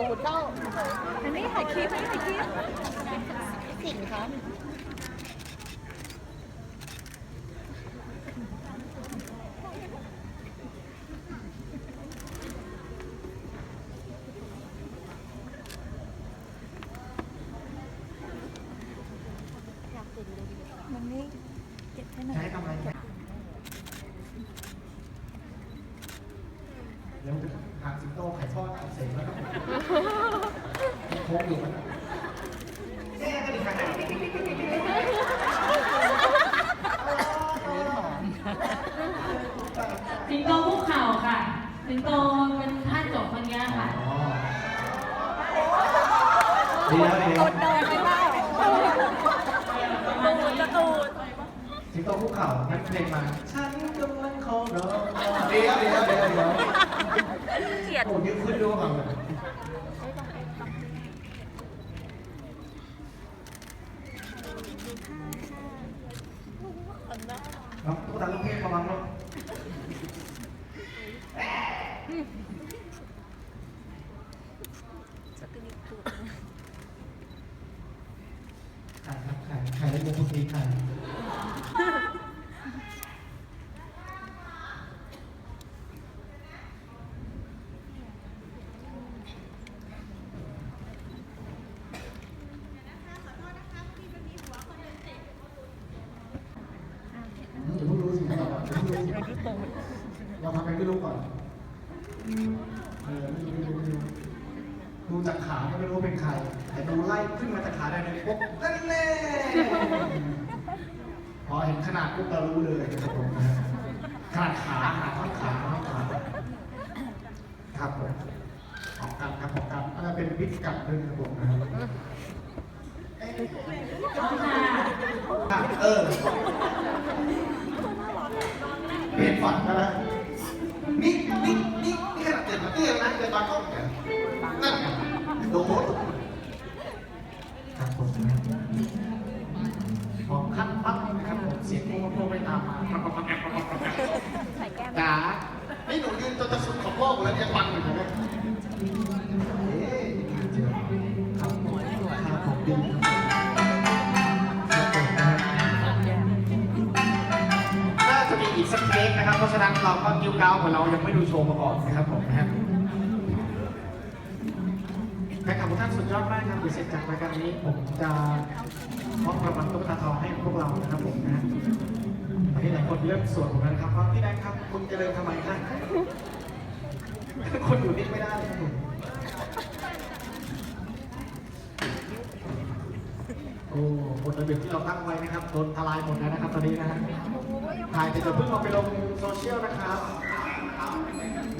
ตูดเข้าอันนี้ถ่ายคลิปอันนี้ถ่ายคลิปสิ่งครับ มันนี่เก็บให้หน่อย ใช้ทำอะไรเนี่ยเดี๋ยวหางสิงโตไข่ทอดอักเสบแล้วครับโค้งอยู่มันแม่ก็ดีขนาดนี้ สิงโตคุกเข่าค่ะ สิงโตเป็นท่าจบคนนี้ค่ะอ๋อเดี๋ยวเดี๋ยวกดเดินไปเปล่าประมาณนี้สิงโตคุกเข่านักเพลงมาฉันกำลังขอร้องเดี๋ยวเดี๋ยวเดี๋ยวเดี๋ยวเกลียดโอ้ยืดขึ้นดูก่อนน้องตุ๊กตาลูกเทพระวังลูก สติลิตูด ขายครับขายขายได้มุกนี้ขายอย่าเพิ่งรู้สิครับอย่าเพิ่งรู้สิเราทำไปไม่รู้ก่อนเออไม่รู้ไม่รู้ไม่รู้ดูจากขาก็ไม่รู้ว่าเป็นใคร แต่ดูไล่ขึ้นมาจากขาได้เลยปุ๊บนั่นแน่พอเห็นขนาดปุ๊บเรารู้เลยครับผมนะขนาดขาขนาดท่อนขาท่อนขา ครับผมของกันครับของกันอันนั้นเป็นพิษกัดด้วยครับผมนะครับค่ะอะเออเปลี่ยนฝันแล้วนะนี่นี่นี่นี่ขนาดเกิดมาเตี้ยนะเกิดมาก็เนี่ยนั่นไงโดนครับผมพองขั้นปั๊บนะครับผมเสียงโมโมไปตามมาปั๊บปั๊บปั๊บปั๊บปั๊บปั๊บปั๊บ ใส่แก้ม จ๋านี่หนูยืน จนจะสุดของโลกแล้วยังฟังอยู่เลยเอ๊ะครับผมครับผมดีครับผมนะครับน่าจะมีอีกสักเทคนะครับ เพราะฉะนั้นเราก็กิ้วก้าวเหมือนเรายังไม่ดูโชว์มาก่อนนะครับผมนะฮะแฟนคลับทุกท่านสุดยอดมากครับเดี๋ยวเสร็จจากรายการนี้ผมจะมอบรางวัลตุ๊กตาทองให้พวกเรานะครับผมนะฮะ นนี้หลายคนเริ่มสวนผมแล้วนะครับว่าพี่แดงครับคุณจะเดินทำไมครับคนอยู่นิ่งไม่ได้ครับผมโอ้บทระเบียบที่เราตั้งไว้นะครับโดนทลายหมดแล้วนะครับตอนนี้นะฮะถ่ายแต่อย่าเพิ่งเอาไปลงโซเชียลนะครับ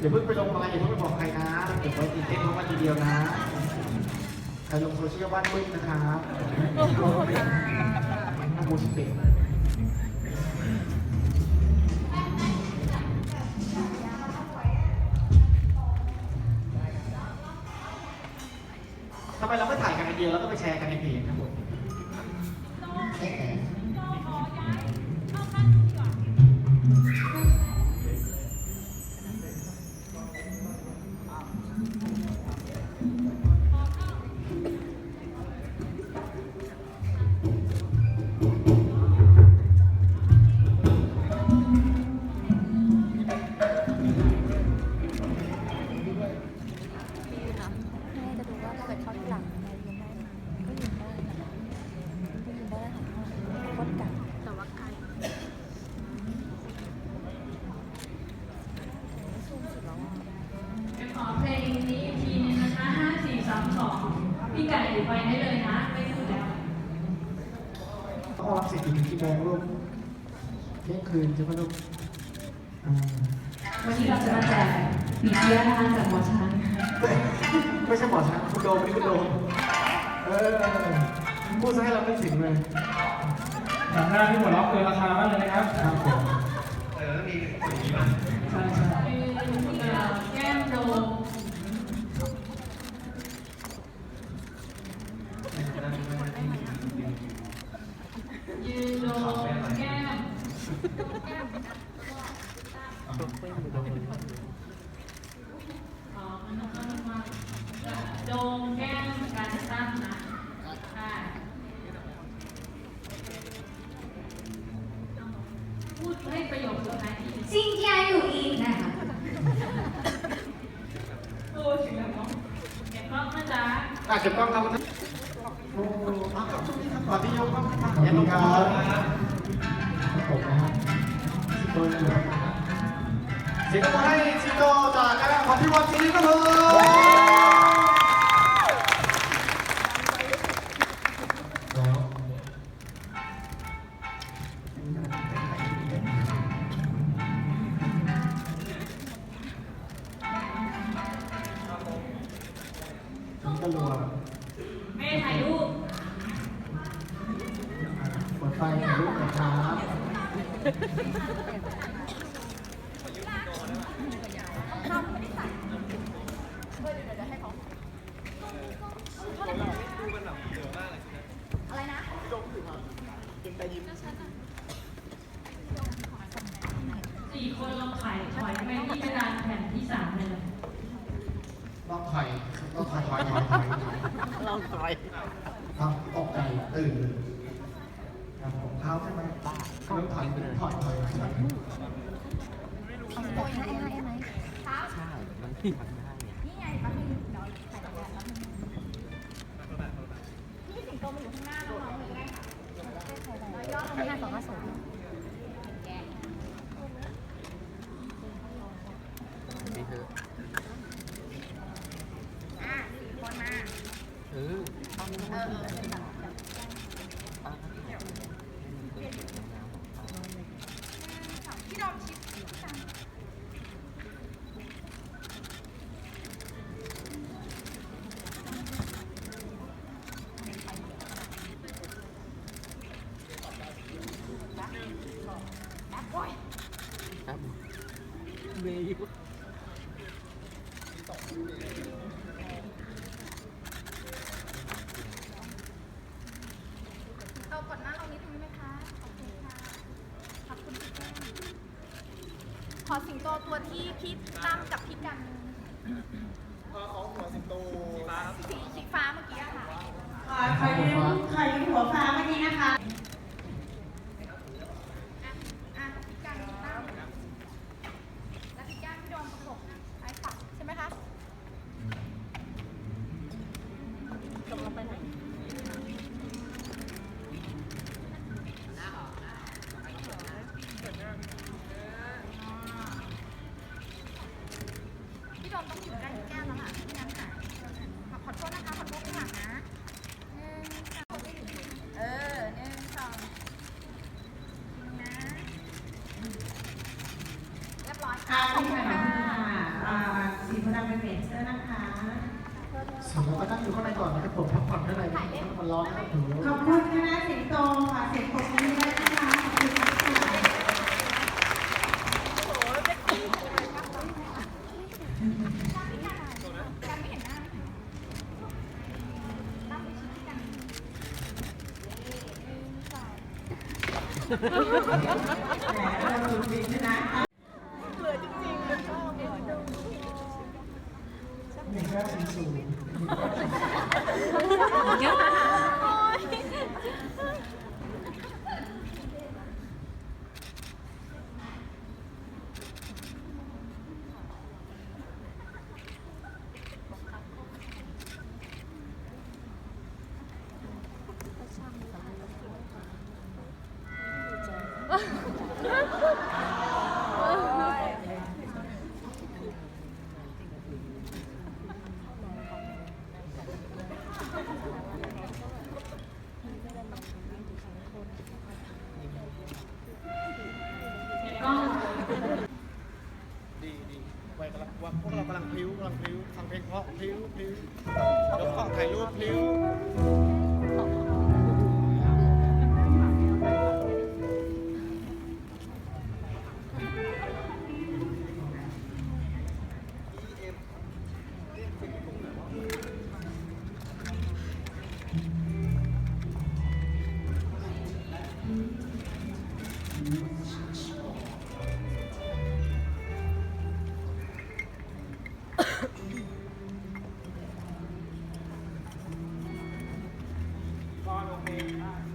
อย่าเพิ่งไปลงอะไรอย่าเพิ่งไปบอกใครนะเก็บไว้ติดเต้นเพราะว่าทีเดียวนะใครลงโซเชียลบ้านมึงนะครับน่าบูสเป ดียวแล้วก็ไปแชร์กันในเพจ คืนใช่ไหมลูกอ่าวันนี้เราจะมาแจกปีเสียนะคะจากหมอช้างไม่ใช่หมอช้างคุณโดมนี่คุณโดมเออพูดซะให้เราไม่ถึงเลยสำหน้าที่หัวเราะเกินราคามากเลยนะครับครับผมใช่ใช่คือเอ่อแก้มโดมยืนโดมแก้มอ๋อมันต้องมาโด อาจจะต้องทำโอ้โหอะครับช่วงนี้ครับก่อนที่ยกครับ ดีครับผมนะฮะสิโตอยู่เสียงปรบมือให้สิโตจากคณะของพี่วันซีครับผม สี่คนลองไข่ถอยไปที่กระดานแผ่นที่สามเลยลองไข่ลองไข่ลองไข่ลองไข่ทำตกใจตื่นครับผมเท้าใช่ไหมบ้าเริ่มถอยถอยถอยถอยเอาโปรยให้ให้ไหมใช่มันที่ทำได้นี่ไงแป๊บนึงเดี๋ยวใส่ตะแกรงแป๊บนึงนี่สิงโตมาอยู่ข้างหน้าน้องๆเลยก็ได้ค่ะใช่ใช่ใช่ยอดมันห้าสองห้าศูนย์ นี่เธอ อะสี่คนมา เอ อตั้งไม่ได้ตั้ง พี่ดอมชิปจัง ครับเมย์ เอากดหน้าเรานิดนึงไหมคะ โอเคค่ะ ขอบคุณพี่แก้ม ขอสิงโตตัวที่พี่ตั้มกับพี่กันของหัวสิงโตสีสีฟ้าเมื่อกี้อะค่ะ ใครยิ้มใครยิ้มหัวฟ้าเมื่อกี้นะคะอะอะพี่กันพี่ตั้มแล้วพี่แก้มพี่โดมประกบไอ้ฝักใช่ไหมคะตกลงไปไหน พี่โดมต้องอยู่ใกล้พี่แก้มแล้วล่ะไม่งั้นหายขอขอโทษนะคะ ขอโทษข้างหลังนะหนึ่งสองเออหนึ่งสองจริงนะเรียบร้อยค่ะ ค่ะ ขอบ ที่ คุณ ค่ะ ค่ะ อ่าสีโพธิ์ดำเป็นเมเจอร์นะคะ เสียงเราก็นั่งอยู่ข้างในก่อนนะครับผมพักผ่อนได้เลยนะครับมันร้อนนะครับถือ ขอบคุณคณะสิงโตค่ะเสียงปรบมือด้วยนะคะขอบคุณค่ะกันไม่เห็นหน้าไหมคะตั้งไปชี้กันหนึ่งสองแหมเราดูดีชนะ หนึ่งเก้าสี่ศูนย์ดีดีไว้กำลังว่า พวกเรากำลังพลิ้วกำลังพลิ้วฟังเพลงเพราะพลิ้วพลิ้วยกกล้องถ่ายรูปพลิ้ว Amen.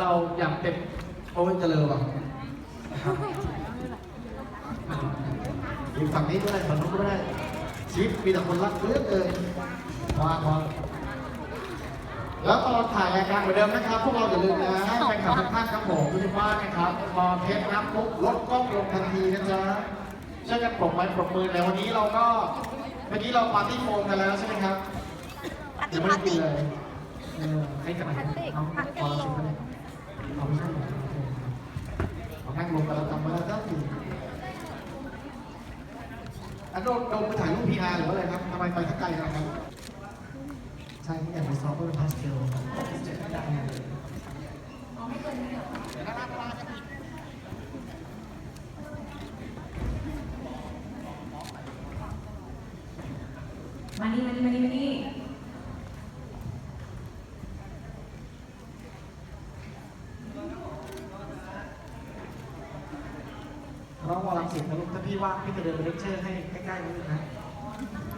เราอยากเป็นโอ้ยเจริญว่ะอยู่ฝั่งนี้ก็ได้ฝั่งนู้นก็ได้ชีวิตมีแต่คนรักเลือกเกินวางวางแล้วตอนถ่ายรายการเหมือนเดิมนะครับ พวกเราอย่าลืมนะแฟนคลับทุกท่านครับผมทุกบ้านนะครับ พอเทปนับปุ๊บลดกล้องลงทันทีนะจ๊ะช่วยกันปรบไม้ปรบมือในวันนี้เราก็เมื่อกี้เราปาร์ตี้โฟมกันแล้วใช่ไหมครับปาร์ตี้ยังไม่ได้กินปาร์ตี้เลยเออให้กันไหนเอาพอเราชิมกันเลย เอาไม่ใช่เหรอเอานั่งลงกันแล้วจำไว้แล้วก็คืออันโดนโดนไปถ่ายรูปพีอาร์หรือว่าอะไรครับทำไมไปทักไกลนะครับใช่ที่อยากไปซ้อมเพื่อเป็นพาสเทลเจ็ดได้ไงมานี่มานี่มานี่มานี่ น้องวอลังสิตนะลูกถ้าพี่ว่างพี่จะเดินไปเลคเชอร์ให้ใกล้ๆนี่นะ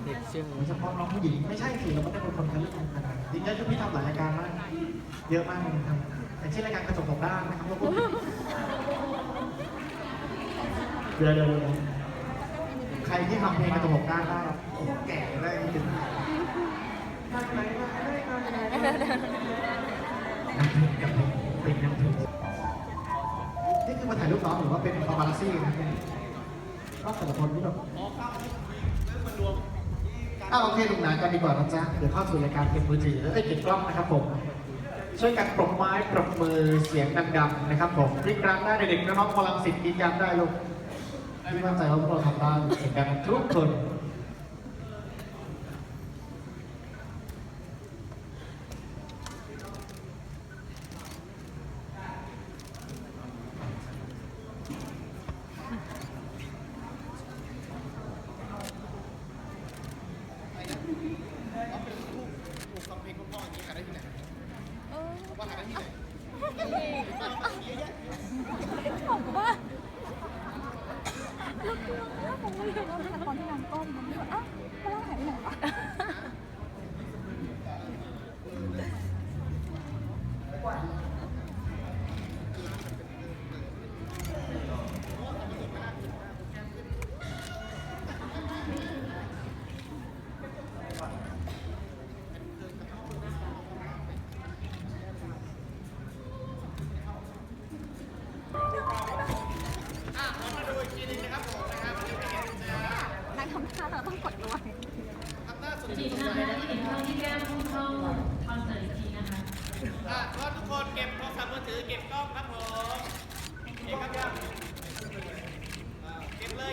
เด็กเชื่อโดยเฉพาะน้องผู้หญิงไม่ใช่สิเราไม่ได้เป็นคนทะลึ่งขนาดนั้นจริงๆแล้วพี่ทำหลายรายการมากเยอะมากเลยครับอย่างเช่นรายการกระจกสองด้านนะครับแล้วก็เดี๋ยวเดี๋ยวเดี๋ยวใครที่ทำเพลงกระจกสองด้านได้โอ้โหแก่ได้จริงน้ำเพลงกับเพลงเป็นน้ำเพ ลูกน้องหรือว่าเป็นคอมปารัสซี่นะก็แต่ละคนที่แบบอ้าวโอเคลุงหนากันดีกว่านะจ๊ะเดี๋ยวเข้าสู่รายการเก็บมือถือเอ้ยเก็บกล้องนะครับผมช่วยกันปรบไม้ปรบมือเสียงดังๆนะครับผมริกรังได้เด็กๆน้องๆพลังสิทธิ์กินยันได้ลูกที่มั่นใจว่าพวกเราทำได้เสียงดังทุกคน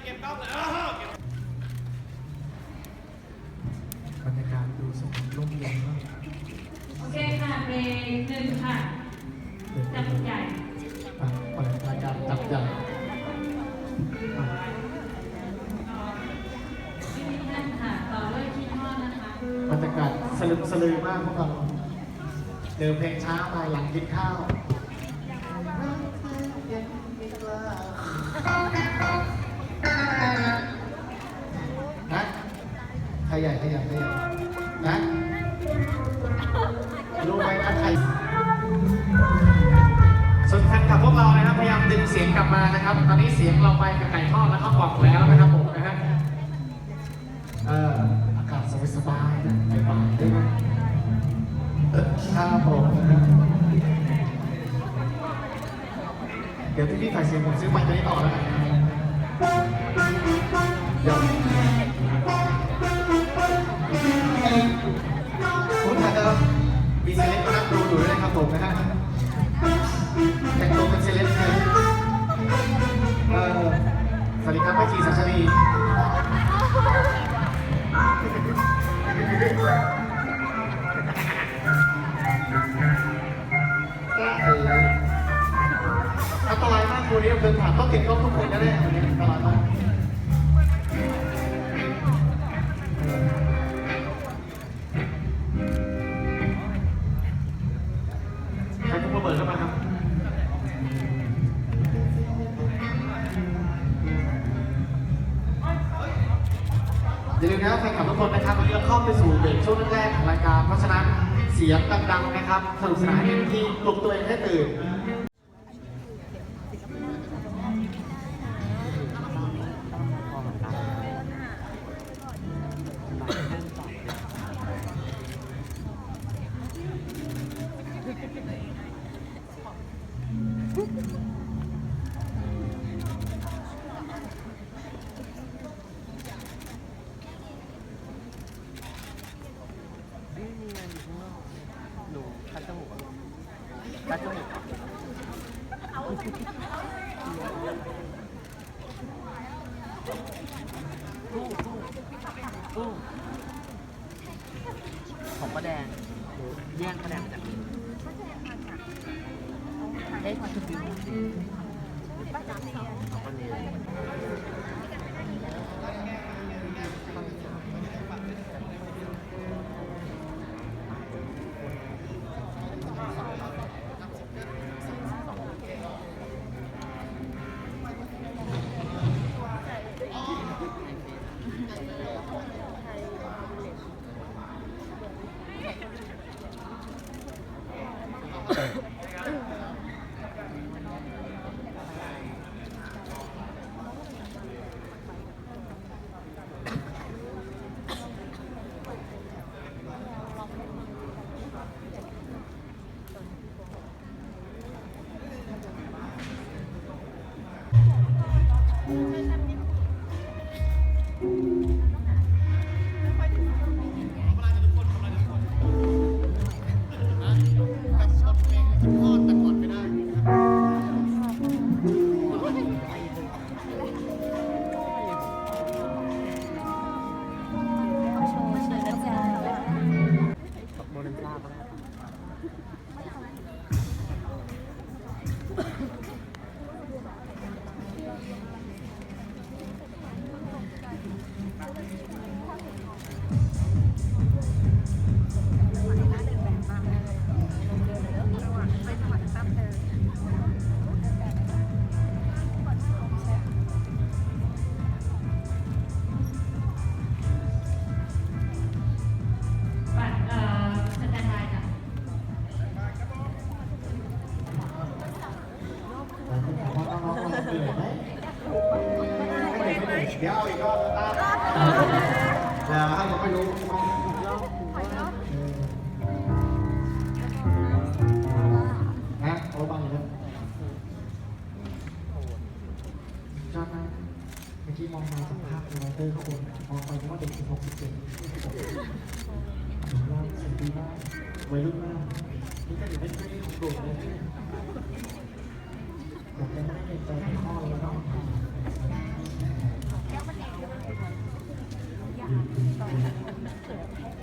บรรยากาศดูสงบร่มเย็นมากโอเคค่ะเพลงหนึ่งค่ะ จับใหญ่อะเปิดรายการจับใหญ่อะพี่นิทันค่ะ ต่อด้วยคิดฮอดนะคะ บรรยากาศสลึมสลือมากพวกเราเดินเพลงช้าไปหลังกินข้าว กลับมานะครับ ตอนนี้เสียงเราไปกับไก่ทอดแล้วเขาบอกแล้วนะครับผมนะฮะเอออากาศสบายๆนะไปบ้านได้ไหมครับผมนะเดี๋ยวพี่ๆถ่ายเสียงผมซื้อไปตัวนี้ต่อแล้ว อันตรายมากคู่นี้เดินผ่านต้องติดกล้องทุกคนแน่ๆอันนี้อันตรายมาก สียงดังๆนะครับสนุกสนานเต็มที่ปลุก ว่าจะดี จอดนะเมื่อกี้มองมาสัมภาษณ์โรเตอร์ข้างบนมองไปนึกว่าเด็กสิบหกสิบเจ็ดผมว่าสิ่งดีมากวัยรุ่นมากนี่ก็อยู่ในที่ของโดดเลยผมยังไม่ได้เห็นใจพ่อแล้วก็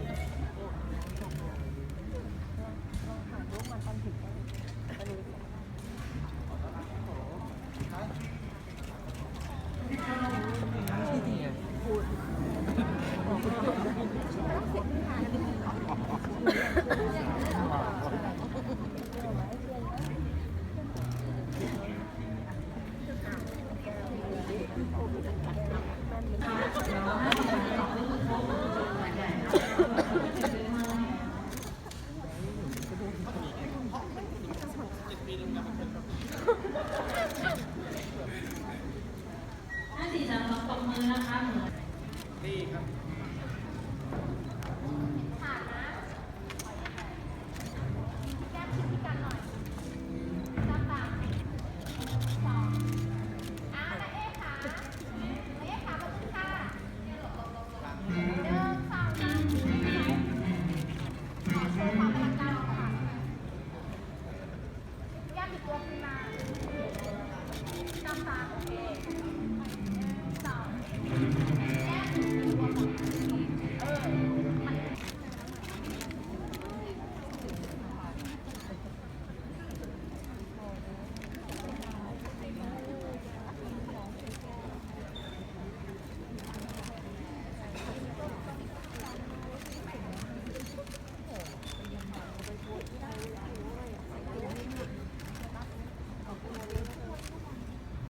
เ